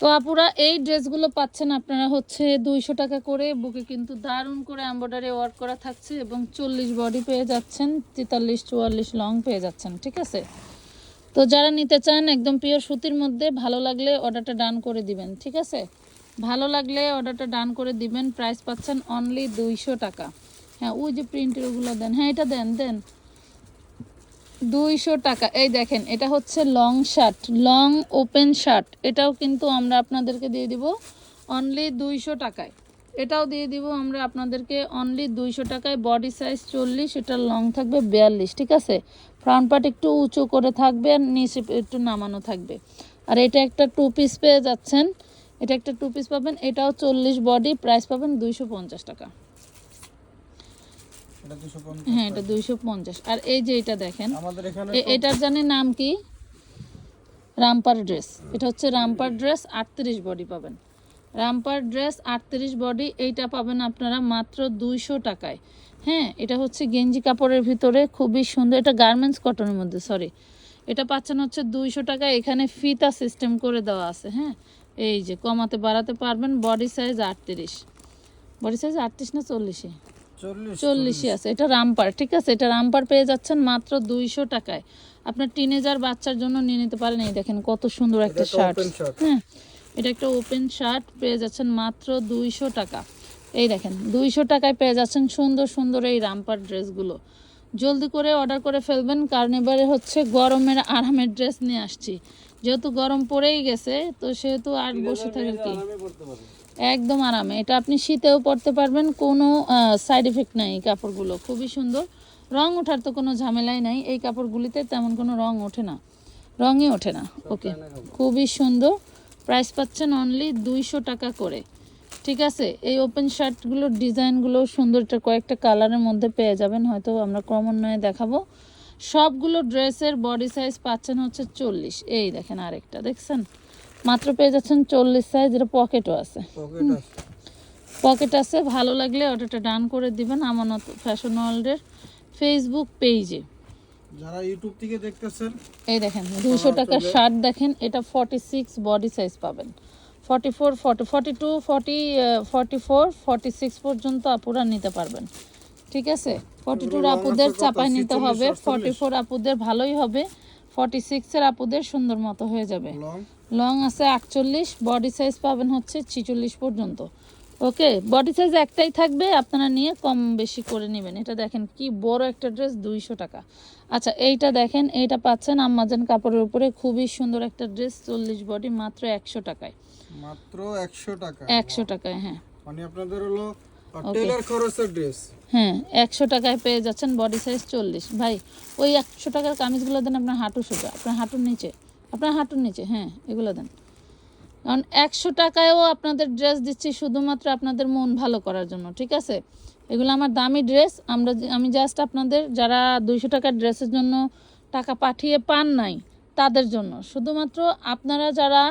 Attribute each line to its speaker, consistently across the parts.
Speaker 1: তো আপুরা, এই ড্রেসগুলো পাচ্ছেন আপনারা হচ্ছে দুইশো টাকা করে। বুকে কিন্তু দারুণ করে এম্ব্রয়ডারি ওয়ার্ক করা থাকছে এবং চল্লিশ বডি পেয়ে যাচ্ছেন, তেতাল্লিশ, চুয়াল্লিশ লং পেয়ে যাচ্ছেন, ঠিক আছে? তো যারা নিতে চান একদম পিওর সুতির মধ্যে, ভালো লাগলে অর্ডারটা ডান করে দিবেন, ঠিক আছে? ভালো লাগলে অর্ডারটা ডান করে দিবেন প্রাইস পাচ্ছেন অনলি দুইশো টাকা। হ্যাঁ ওই যে প্রিন্টের ওগুলো দেন। হ্যাঁ এটা দেন দেন। দুইশো টাকা। এই দেখেন, এটা হচ্ছে long shirt long open shirt এটাও কিন্তু আমরা আপনাদেরকে দিয়ে দিব অনলি দুইশো টাকায়। এটাও দিয়ে দিব আমরা আপনাদেরকে অনলি দুইশো টাকায়। বডি সাইজ চল্লিশ, এটা লং থাকবে বিয়াল্লিশ, ঠিক আছে? ফ্রন্ট পার্ট একটু উঁচু করে থাকবে আর নিচে একটু নামানো থাকবে। আর এটা একটা টু পিস পেয়ে যাচ্ছেন। এটা একটা টু পিস পাবেন, এটাও চল্লিশ বডি প্রাইস পাবেন দুইশো পঞ্চাশ টাকা। হ্যাঁ এটা দুইশো পঞ্চাশ। আর এই যে এটা দেখেন এটার জানি নাম কি? Romper dress. এটা হচ্ছে রামপার ড্রেস আটত্রিশ বডি পাবেন। রামপার ড্রেস আটত্রিশ বডি এইটা পাবেন আপনারা মাত্র দুইশো টাকায়। হ্যাঁ এটা হচ্ছে গেঞ্জি কাপড়ের ভিতরে খুবই সুন্দর। এটা গার্মেন্টস কটনের মধ্যে সরি এটা পাচ্ছেন হচ্ছে দুইশো টাকা। এখানে ফিতা সিস্টেম করে দেওয়া আছে হ্যাঁ। এই যে কমাতে বাড়াতে পারবেন। বডি সাইজ আটত্রিশ। বডি সাইজ আটত্রিশ না চল্লিশ? চল্লিশই আছে। এটা রামপার ঠিক আছে? এটা রামপার পেয়ে যাচ্ছেন মাত্র দুইশো টাকায়। আপনার টিনেজার বাচ্চার জন্য নিয়ে নিতে পারেন। এই দেখেন কত সুন্দর একটা শার্ট হ্যাঁ এটা একটা ওপেন শার্ট পেয়ে যাচ্ছেন মাত্র দুইশো টাকা। এই দেখেন দুইশো টাকায় পেয়ে যাচ্ছেন সুন্দর সুন্দর এই রামপার ড্রেসগুলো। জলদি করে অর্ডার করে ফেলবেন। কারণ এবারে হচ্ছে গরমের আরামের ড্রেস নিয়ে আসছি। যেহেতু গরম পড়েই গেছে তো সেহেতু আর বসে থাকার কি? একদম আরামে। এটা আপনি শীতেও পরতে পারবেন, কোনো সাইড এফেক্ট নাই কাপড়গুলো। খুবই সুন্দর। রং ওঠার তো কোনো ঝামেলাই নাই, এই কাপড়গুলিতে তেমন কোনো রং ওঠে না। রঙই ওঠে না। ওকে। খুবই সুন্দর। প্রাইস পাচ্ছেন অনলি দুইশো টাকা করে। ঠিক আছে? এই ওপেন শার্টগুলোর ডিজাইনগুলো সুন্দর। কয়েকটা কালারের মধ্যে পেয়ে যাবেন, হয়তো আমরা ক্রমান্বয়ে দেখাবো। সবগুলো ড্রেসের বডি সাইজ পাচ্ছেন হচ্ছে চল্লিশ। এই দেখেন আরেকটা, দেখছেন? মাত্র পেয়ে যাচ্ছেন চল্লিশ সাইজ এটা পকেটও আছে।
Speaker 2: পকেট আছে।
Speaker 1: ভালো লাগলে অর্ডারটা ডান করে দিবেন আমানত ফ্যাশন ওয়ার্ল্ডের ফেসবুক পেজে
Speaker 2: যারা ইউটিউব থেকে দেখতেছেন
Speaker 1: এই দেখেন দুশো টাকার শার্ট দেখেন এটা ফর্টি সিক্স বডি সাইজ পাবেন। Forty four forty forty two forty forty four forty six পর্যন্ত আপুরা নিতে পারবেন। ঠিক আছে? ফর্টি টুর আপুদের চাপাই নিতে হবে। ফর্টি ফোর আপুদের ভালোই হবে। ফর্টি সিক্সের আপুদের সুন্দর মতো হয়ে যাবে।
Speaker 2: লং
Speaker 1: আছে আটচল্লিশ বডি সাইজ পাবেন হচ্ছে ছিচল্লিশ পর্যন্ত। ওকে বডি সাইজ একটাই থাকবে আপনারা নিয়ে কম বেশি করে নেবেন। এটা দেখেন কি বড় একটা ড্রেস দুইশো টাকা। আচ্ছা এইটা দেখেন এইটা পাচ্ছেন আম্মাজান কাপড়ের উপরে খুবই সুন্দর একটা ড্রেস চল্লিশ বডি মাত্র একশো টাকায়।
Speaker 2: মাত্র একশো টাকা।
Speaker 1: একশো টাকায় হ্যাঁ।
Speaker 2: মানে আপনাদের হলো টেলার খরচের ড্রেস
Speaker 1: হ্যাঁ একশো টাকায় পেয়ে যাচ্ছেন বডি সাইজ চল্লিশ। ভাই ওই একশো টাকার কামিজগুলো দেন আপনার হাঁটু সোজা আপনার হাঁটুর নিচে। আপনার হাঁটুর নিচে হ্যাঁ এগুলো দেন। কারণ একশো টাকায়ও আপনাদের ড্রেস দিচ্ছি শুধুমাত্র আপনাদের মন ভালো করার জন্য, ঠিক আছে? এগুলো আমার দামি ড্রেস আমরা আমি জাস্ট আপনাদের যারা দুইশো টাকার ড্রেসের জন্য টাকা পাঠিয়ে পান নাই, তাদের জন্য। শুধুমাত্র আপনারা যারা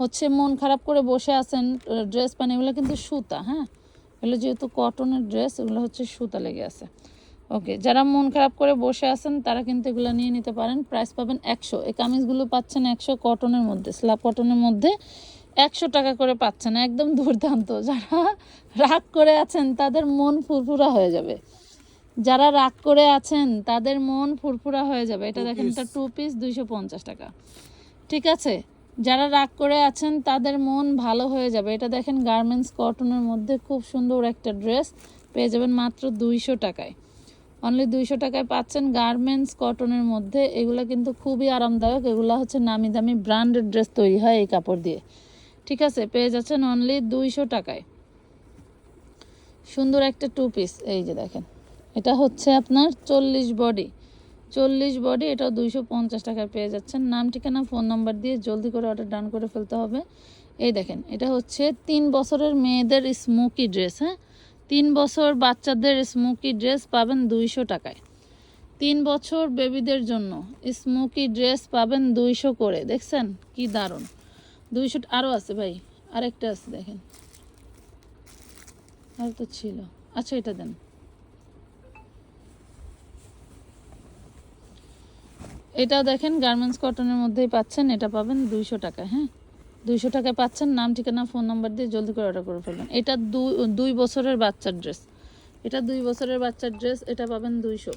Speaker 1: হচ্ছে মন খারাপ করে বসে আছেন ড্রেস পান, এগুলো কিন্তু সুতা হ্যাঁ? এগুলো যেহেতু কটনের ড্রেস এগুলো হচ্ছে সুতা লেগে আছে। ওকে যারা মন খারাপ করে বসে আছেন তারা কিন্তু এগুলো নিয়ে নিতে পারেন। প্রাইস পাবেন একশো। এই কামিজগুলো পাচ্ছেন একশো কটনের মধ্যে স্ল্যাব কটনের মধ্যে। একশো টাকা করে পাচ্ছেন একদম দুর্দান্ত। যারা রাগ করে আছেন তাদের মন ফুরফুরা হয়ে যাবে। যারা রাগ করে আছেন তাদের মন ফুরফুরা হয়ে যাবে। এটা দেখেন। এটা টু পিস দুইশো পঞ্চাশ টাকা। ঠিক আছে? যারা রাগ করে আছেন তাদের মন ভালো হয়ে যাবে। এটা দেখেন গার্মেন্টস কটনের মধ্যে খুব সুন্দর একটা ড্রেস পেয়ে যাবেন মাত্র দুইশো টাকায়। অনলি দুইশো টাকায় পাচ্ছেন গার্মেন্টস কটনের মধ্যে। এগুলো কিন্তু খুবই আরামদায়ক। এগুলো হচ্ছে নামি দামি ব্র্যান্ডেড ড্রেস তৈরি হয় এই কাপড় দিয়ে। ঠিক আছে, পেয়ে যাচ্ছেন অনলি দুইশো টাকায়। সুন্দর একটা টু পিস এই যে দেখেন। এটা হচ্ছে আপনার চল্লিশ বডি চল্লিশ বডি এটাও দুইশো পঞ্চাশ টাকায় পেয়ে যাচ্ছেন। নাম, ঠিকানা ফোন নাম্বার দিয়ে জলদি করে অর্ডার ডান করে ফেলতে হবে। এই দেখেন, এটা হচ্ছে তিন বছরের মেয়েদের স্মোকি ড্রেস হ্যাঁ? তিন বছর বাচ্চাদের স্মোকি ড্রেস পাবেন দুইশো টাকায়। তিন বছর বেবিদের জন্য স্মোকি ড্রেস পাবেন দুইশো করে। দেখছেন? কি দারুণ। দুইশো আরও আছে ভাই। আরেকটা আছে দেখেন। আর তো ছিল। আচ্ছা এটা দেন। এটাও দেখেন গার্মেন্টস কটনের মধ্যেই পাচ্ছেন। এটা পাবেন দুইশো টাকা হ্যাঁ? দুইশো টাকায় পাচ্ছেন নাম ঠিকানা ফোন নাম্বার দিয়ে জলদি করে অর্ডার করে ফেলবেন। এটা দুই দুই বছরের বাচ্চার ড্রেস এটা দুই বছরের বাচ্চার ড্রেস এটা পাবেন দুইশো।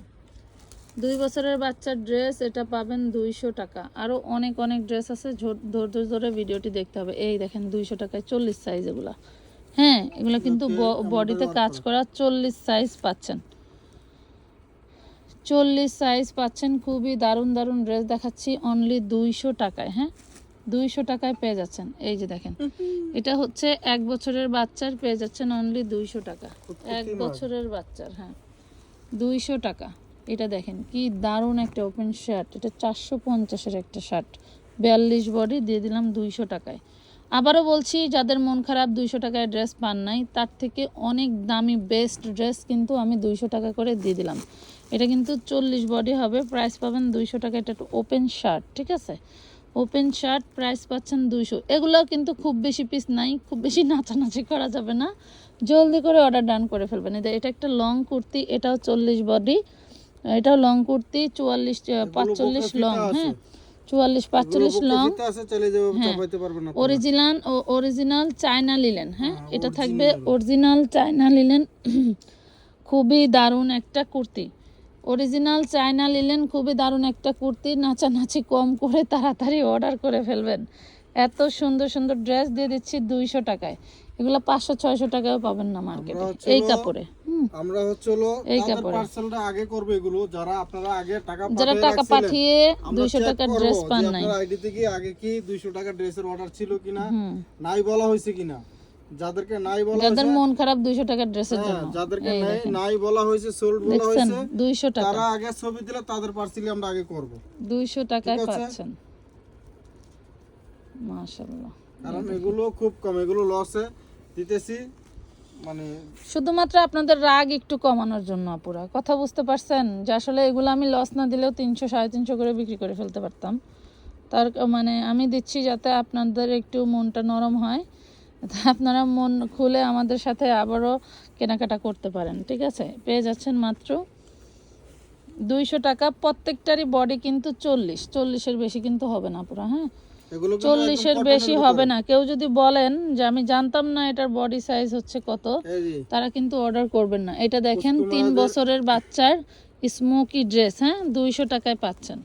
Speaker 1: দুই বছরের বাচ্চার ড্রেস এটা পাবেন দুইশো টাকা। আরও অনেক অনেক ড্রেস আছে ধৈর্য ধরে ভিডিওটি দেখতে হবে। এই দেখেন দুইশো টাকায় চল্লিশ সাইজ এগুলা। হ্যাঁ এগুলো কিন্তু বডিতে কাজ করা চল্লিশ সাইজ পাচ্ছেন। চল্লিশ সাইজ পাচ্ছেন খুবই দারুণ দারুণ ড্রেস দেখাচ্ছি অনলি দুইশো টাকায় হ্যাঁ? দুইশো টাকায় পেয়ে যাচ্ছেন। এই যে দেখেন। এটা হচ্ছে এক বছরের বাচ্চার পেয়ে যাচ্ছেন অনলি দুইশো টাকা। এক বছরের বাচ্চার হ্যাঁ। দুইশো টাকা। এটা দেখেন কি দারুণ একটা ওপেন শার্ট এটা চারশো পঞ্চাশের একটা শার্ট বিয়াল্লিশ বডি দিয়ে দিলাম দুইশো টাকায়। আবারও বলছি যাদের মন খারাপ দুইশো টাকায় ড্রেস পান নাই তার থেকে অনেক দামি বেস্ট ড্রেস কিন্তু আমি দুইশো টাকা করে দিয়ে দিলাম। এটা কিন্তু চল্লিশ বডি হবে প্রাইস পাবেন দুইশো টাকা। এটা একটু ওপেন শার্ট ঠিক আছে? ওপেন শার্ট প্রাইস পাচ্ছেন দুইশো। এগুলো কিন্তু খুব বেশি পিস নাই খুব বেশি নাচানাচি করা যাবে না। জলদি করে অর্ডার ডান করে ফেলবেন। এটা একটা লং কুর্তি এটাও চল্লিশ বডি এটাও লং কুর্তি চুয়াল্লিশ পাঁচচল্লিশ লং হ্যাঁ চুয়াল্লিশ পাঁচচল্লিশ লং হ্যাঁ। অরিজিনাল ও অরিজিনাল চায়না লিলেন হ্যাঁ
Speaker 2: হ্যাঁ,
Speaker 1: এটা থাকবে অরিজিনাল চায়না লিলেন খুবই দারুণ একটা কুর্তি। অরিজিনাল চায়না লিলেন খুবই দারুণ একটা কুর্তি নাচানাচি কম করে তাড়াতাড়ি অর্ডার করে ফেলবেন। এত সুন্দর সুন্দর ড্রেস দিয়ে দিচ্ছি দুইশো টাকায়। এগুলো পাঁচশো ছয়শো টাকায় পাবেন না মার্কেটে এই কাপড়ে
Speaker 2: আমরা হচ্ছে হলো
Speaker 1: এই কাপড়ে।
Speaker 2: পার্সেলটা আগে করবে এগুলো যারা আপনারা আগে টাকা
Speaker 1: যারা টাকা পাঠিয়ে
Speaker 2: আমরা
Speaker 1: দুইশো টাকার ড্রেস পান নাই।
Speaker 2: আইডি থেকে আগে কি 200 টাকা ড্রেসের অর্ডার ছিল কিনা নাই বলা হয়েছে কিনা। যাদেরকে নাই বলা
Speaker 1: যাদের মন খারাপ দুইশো টাকার ড্রেসের
Speaker 2: হ্যাঁ,
Speaker 1: জন্য।
Speaker 2: যাদেরকে নাই নাই বলা হয়েছে সোল্ড বলা হয়েছে
Speaker 1: দুইশো টাকা।
Speaker 2: তারা আগে ছবি দিলে তাদের পার্সেলই আমরা আগে করব।
Speaker 1: দুইশো টাকায় পাচ্ছেন। মাশাল্লাহ
Speaker 2: কারণ এগুলো খুব কম এগুলো লসে দিতেছি মানে
Speaker 1: শুধুমাত্র আপনাদের রাগ একটু কমানোর জন্য আপুরা। কথা বুঝতে পারছেন? যে আসলে এগুলো আমি লস না দিলেও তিনশো সাড়ে তিনশো করে বিক্রি করে ফেলতে পারতাম। তার মানে আমি দিচ্ছি যাতে আপনাদের একটু মনটা নরম হয়। আপনারা মন খুলে আমাদের সাথে আবারও কেনাকাটা করতে পারেন ঠিক আছে? পেয়ে যাচ্ছেন মাত্র দুইশো টাকা। প্রত্যেকটারই বডি কিন্তু চল্লিশ। চল্লিশের বেশি কিন্তু হবে না পুরো হ্যাঁ? চল্লিশের বেশি হবে না। কেউ যদি বলেন যে আমি জানতাম না এটার বডি সাইজ হচ্ছে কত তারা কিন্তু অর্ডার করবেন না। এটা দেখেন তিন বছরের বাচ্চার স্মোকি ড্রেস হ্যাঁ? দুইশো টাকায় পাচ্ছেন।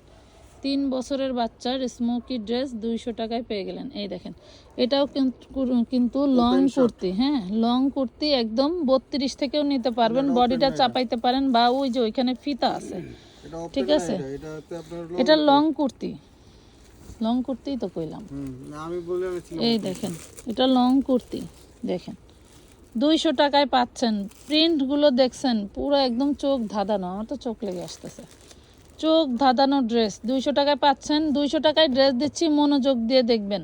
Speaker 1: তিন বছরের বাচ্চার স্মোকি ড্রেস দুইশো টাকায় পেয়ে গেলেন। এই দেখেন এটাও কিন্তু- লং কুর্তি হ্যাঁ লং কুর্তি একদম বত্রিশ থেকেও নিতে পারবেন বডিটা চাপাইতে পারেন বা ওই যে ওইখানে ফিতা আছে। ঠিক আছে।
Speaker 2: এটা,
Speaker 1: লং কুর্তি। লং কুর্তিই তো কইলাম। এই দেখেন এটা লং কুর্তি দেখেন। দুইশো টাকায় পাচ্ছেন প্রিন্টগুলো দেখছেন পুরো একদম চোখ ধাঁধানো আমার তো চোখ লেগে আসতেছে। চোখ ধাঁধানো ড্রেস দুইশো টাকায় পাচ্ছেন দুইশো টাকায় ড্রেস দিচ্ছি মনোযোগ দিয়ে দেখবেন।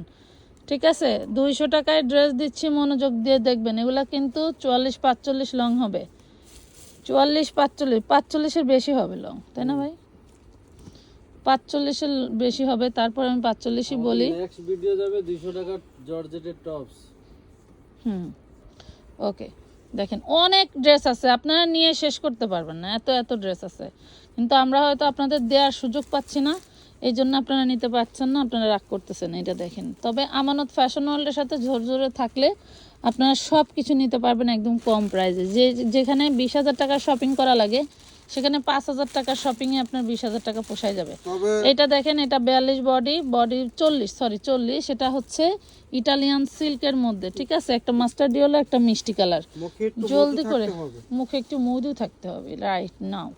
Speaker 1: ঠিক আছে? দুইশো টাকায় ড্রেস দিচ্ছি মনোযোগ দিয়ে দেখবেন। এগুলা কিন্তু চুয়াল্লিশ পাঁচচল্লিশ লং হবে। চুয়াল্লিশ পাঁচচল্লিশ পাঁচচল্লিশের বেশি হবে লং তাই না ভাই? পাঁচচল্লিশের বেশি হবে তারপর আমি পাঁচচল্লিশই বলি।
Speaker 3: নেক্সট ভিডিও যাবে 200 টাকার জর্জেটের টপস
Speaker 1: হুম। ওকে দেখেন অনেক ড্রেস আছে। আপনারা নিয়ে শেষ করতে পারবেন না। এত এত ড্রেস আছে। কিন্তু আমরা হয়তো আপনাদের দেওয়ার সুযোগ পাচ্ছি না। এই জন্য আপনারা নিতে পারছেন না আপনারা রাগ করতেছেন এটা দেখেন। তবে আমানত ফ্যাশন ওয়ার্ল্ডের সাথে ঝোর ঝোরে থাকলে আপনারা সব কিছু নিতে পারবেন একদম কম প্রাইসে। যে যেখানে বিশ হাজার টাকা শপিং করা লাগে সেখানে পাঁচ হাজার টাকার শপিংয়ে আপনার বিশ হাজার টাকা পোষায় যাবে। এটা দেখেন এটা বিয়াল্লিশ বডি বডি চল্লিশ সরি চল্লিশ এটা হচ্ছে ইটালিয়ান সিল্কের মধ্যে ঠিক আছে? একটা মাস্টার্ড হলো একটা মিষ্টি কালার জলদি করে মুখে একটু মধু থাকতে হবে রাইট নাও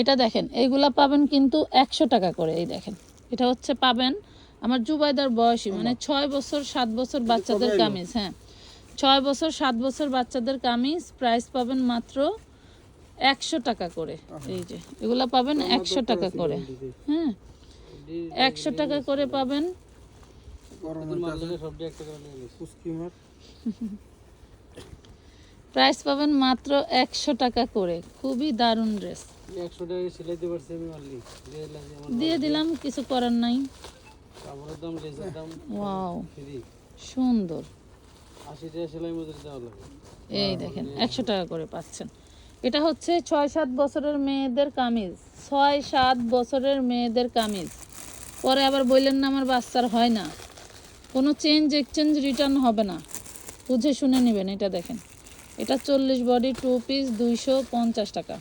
Speaker 1: এটা দেখেন এইগুলা পাবেন কিন্তু একশো টাকা করে এই দেখেন। এটা হচ্ছে পাবেন আমার জুবাইদার বয়সী মানে ছয় বছর সাত বছর বাচ্চাদের কামিজ হ্যাঁ। ছয় বছর সাত বছর বাচ্চাদের কামিজ প্রাইস পাবেন মাত্র একশো টাকা করে এই যে। এগুলা পাবেন একশো টাকা করে হ্যাঁ। একশো টাকা করে পাবেন
Speaker 2: গরমের
Speaker 3: মারলে সব দিয়ে একটা করে নিয়ে নিস
Speaker 2: পুস্কি মার।
Speaker 1: প্রাইস পাবেন মাত্র একশো টাকা করে। খুবই দারুণ ড্রেস।
Speaker 3: 100 টাকা সিলাইতে পারছি আমি মারলি দিয়ে দিলাম
Speaker 1: কিছু করার নাই। ওয়াও। সুন্দর।
Speaker 3: 80 টাকা সেলাই মজুরি দেওয়া লাগে।
Speaker 1: এই দেখেন একশো টাকা করে পাচ্ছেন। এটা হচ্ছে ছয় সাত বছরের মেয়েদের কামিজ। ছয় সাত বছরের মেয়েদের কামিজ। পরে আবার বললেন না আমার বাচ্চার হয় না। কোনো চেঞ্জ এক্সচেঞ্জ রিটার্ন হবে না। বুঝে শুনে নেবেন এটা দেখেন। এটা চল্লিশ বডি টু পিস দুইশো পঞ্চাশ টাকা।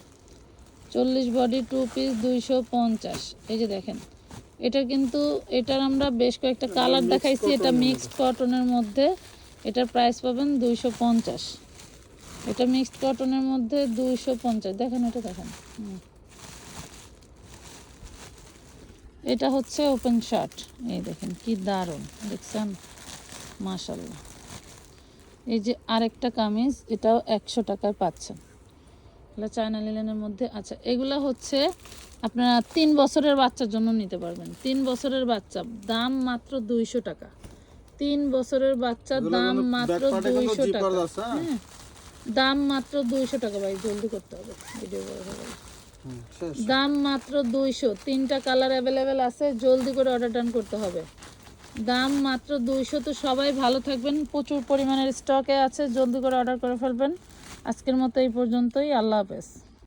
Speaker 1: চল্লিশ বডি টু পিস দুইশো পঞ্চাশ। এই যে দেখেন এটা কিন্তু এটার আমরা বেশ কয়েকটা কালার দেখাইছি এটা মিক্সড কটনের মধ্যে। এটার প্রাইস পাবেন দুইশো পঞ্চাশ। এটা মিক্সড কটনের মধ্যে দুইশো পঞ্চাশ। দেখেন এটা দেখেন। হুম। এটা হচ্ছে ওপেন শার্ট এই দেখেন কি দারুণ। দেখছেন? মাশাল্লাহ এই যে আরেকটা কামিজ এটাও একশো টাকায় পাচ্ছেন এগুলো চায়না লিলেনের মধ্যে আচ্ছা এগুলো হচ্ছে আপনারা তিন বছরের বাচ্চার জন্য নিতে পারবেন। তিন বছরের বাচ্চা দাম মাত্র দুইশো টাকা। তিন বছরের বাচ্চা
Speaker 2: এগুলো
Speaker 1: দাম মাত্র দুইশো টাকা।
Speaker 2: হ্যাঁ?
Speaker 1: হ্যাঁ দাম মাত্র দুইশো টাকা ভাই জলদি করতে হবে। ভিডিও বড় হয়ে। দাম মাত্র দুইশো। তিনটা কালার অ্যাভেলেবেল আছে জলদি করে অর্ডার ডান করতে হবে। দাম মাত্র দুইশো, তো সবাই ভালো থাকবেন। প্রচুর পরিমাণের স্টকে আছে, জলদি করে অর্ডার করে ফেলবেন। আজকের মতো এই পর্যন্তই, আল্লাহ হাফেজ।